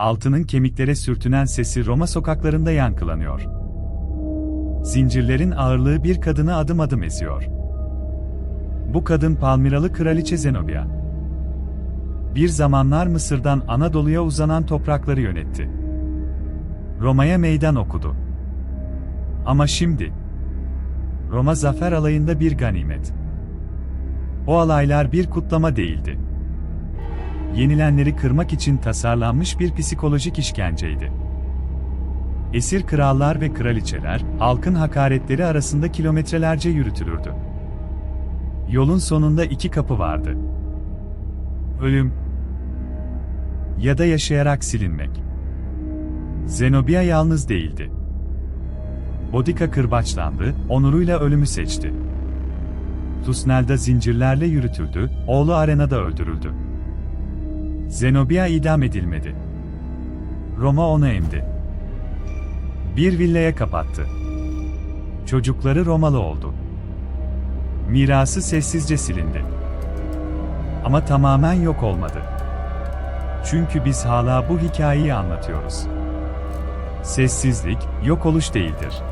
altının kemiklere sürtünen sesi Roma sokaklarında yankılanıyor. Zincirlerin ağırlığı bir kadını adım adım eziyor. Bu kadın Palmiralı Kraliçe Zenobia. Bir zamanlar Mısır'dan Anadolu'ya uzanan toprakları yönetti. Roma'ya meydan okudu. Ama şimdi Roma zafer alayında bir ganimet. O alaylar bir kutlama değildi. Yenilenleri kırmak için tasarlanmış bir psikolojik işkenceydi. Esir krallar ve kraliçeler, halkın hakaretleri arasında kilometrelerce yürütülürdü. Yolun sonunda iki kapı vardı. Ölüm ya da yaşayarak silinmek. Zenobia yalnız değildi. Bodica kırbaçlandı, onuruyla ölümü seçti. Tusnel'da zincirlerle yürütüldü, oğlu arenada öldürüldü. Zenobia idam edilmedi. Roma onu emdi. Bir villaya kapattı. Çocukları Romalı oldu. Mirası sessizce silindi. Ama tamamen yok olmadı. Çünkü biz hala bu hikayeyi anlatıyoruz. Sessizlik, yok oluş değildir.